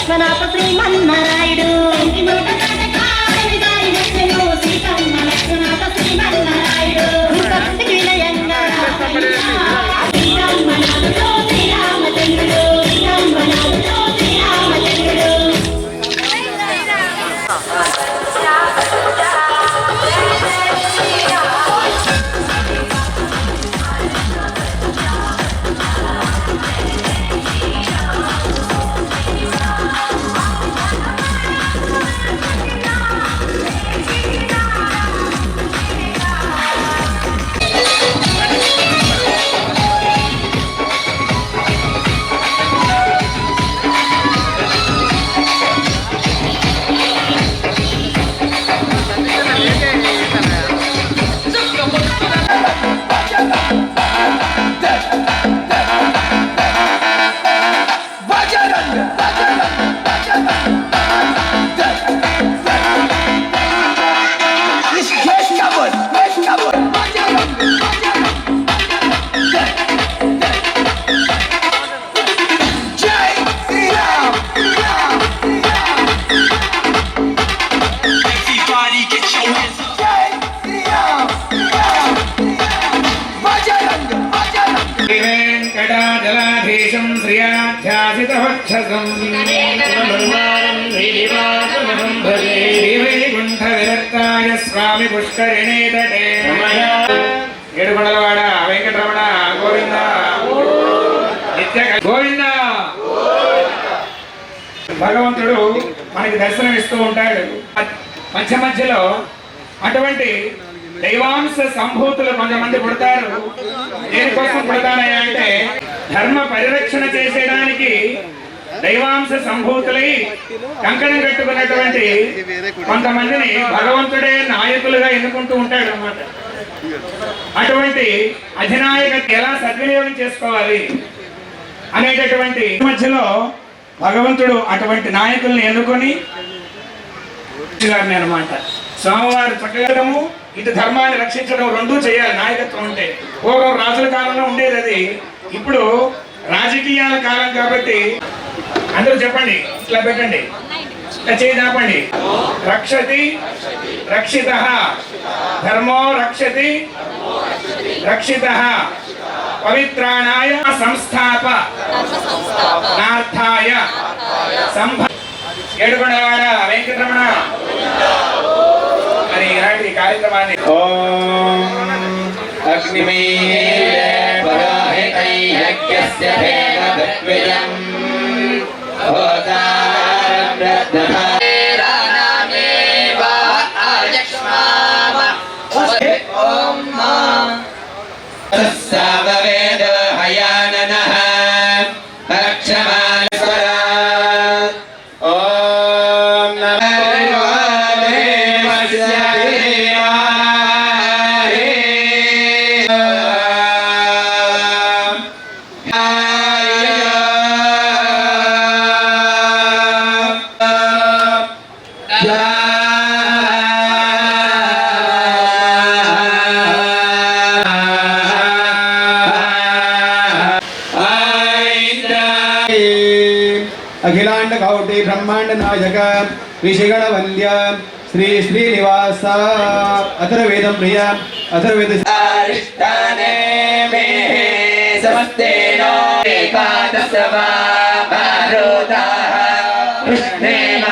విశ్వనాథ శ్రీమన్నారాయుడు వెంకటాచలాధీశం స్వామి పుష్కరిణే తటే ఏడుకొండలవాడ వెంకటరమణ గోవింద। నిత్య గోవింద! భగవంతుడు మనకి దర్శనం ఇస్తూ ఉంటాడు. మధ్య మధ్యలో అటువంటి దైవాంశ సంభూతులు కొంతమంది పుడతారు. దేనికోసం పుడతానయ్యా అంటే ధర్మ పరిరక్షణ చేసేయడానికి దైవాంశ సంభూతులై కంకణం కట్టుకున్నటువంటి కొంతమందిని భగవంతుడే నాయకులుగా ఎన్నుకుంటూ ఉంటాడు అనమాట అటువంటి అధినాయకత ఎలా సద్వినియోగం చేసుకోవాలి అనేటటువంటి మధ్యలో భగవంతుడు అటువంటి నాయకుల్ని ఎన్నుకొని గారిని అనమాట స్వామివారు చక్కగలము ఇటు ధర్మాన్ని రక్షించడం రెండూ చేయాలి. నాయకత్వం ఉంటే. పూర్వం రాజుల కాలంలో ఉండేది అది. ఇప్పుడు రాజకీయాల కాలం కాబట్టి అందరూ చెప్పండి ఇట్లా పెట్టండి. ఇట్లా చేయి రక్షతి రక్షిత. ధర్మో రక్షతి రక్షిత. పవిత్రాణాయ సంస్థాప. నార్థాయ సంభ ఏడుకొండవాడ వెంకటరమణ. మరి ఇలాంటి కార్యక్రమాన్ని ఓ పరాహితైర్యజ్ఞస్య భేదవిద్విజం హోతారం రత్నధారాణమేవ ఆయక్ష్మామ ఓం మా కౌటి బ్రహ్మాండ నాయక ఋషిగణ వంద్య శ్రీ శ్రీనివాస అథర్వేదం ప్రియ అథర్వేద అరిష్టానే మే సమస్తేనో ఏకాదశవా మారుతాః కృష్ణేన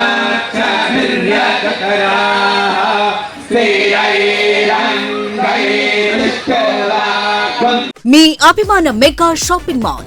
మీ అభిమాన మెగా షాపింగ్ మాల్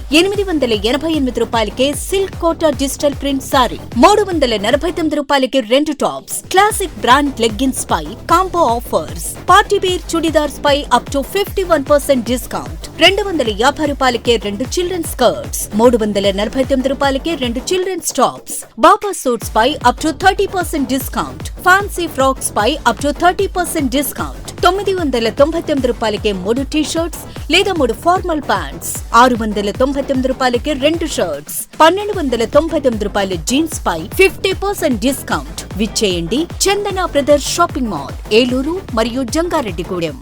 ఎనిమిది వందల ఎనభై ఎనిమిది రూపాయలకే silk Kota digital print sari మూడు వందల నలభై తొమ్మిది రూపాయలకి రెండు tops classic brand leggings pi combo offers. Party wear churidars pi up to fifty one percent discount రెండు వందల యాభై రూపాయలకే రెండు చిల్డ్రన్ స్కర్ట్స్ మూడు వందల నలభై తొమ్మిది రూపాయలకే రెండు children's tops baba suits pi up to thirty percent discount fancy frocks pi up to thirty percent discount తొమ్మిది వందల తొంభై తొమ్మిది రూపాయలకే మూడు టీ షర్ట్స్ లేదా మూడు ఫార్మల్ ప్యాంట్స్ ఆరు వందల తొంభై తొంభై తొమ్మిది రూపాయలకి రెండు షర్ట్స్ పన్నెండు వందల తొంభై తొమ్మిది రూపాయల జీన్స్ పై fifty percent discount విచ్చేయండి Chandana brothers shopping mall Eluru మరియు జంగారెడ్డిగూడెం.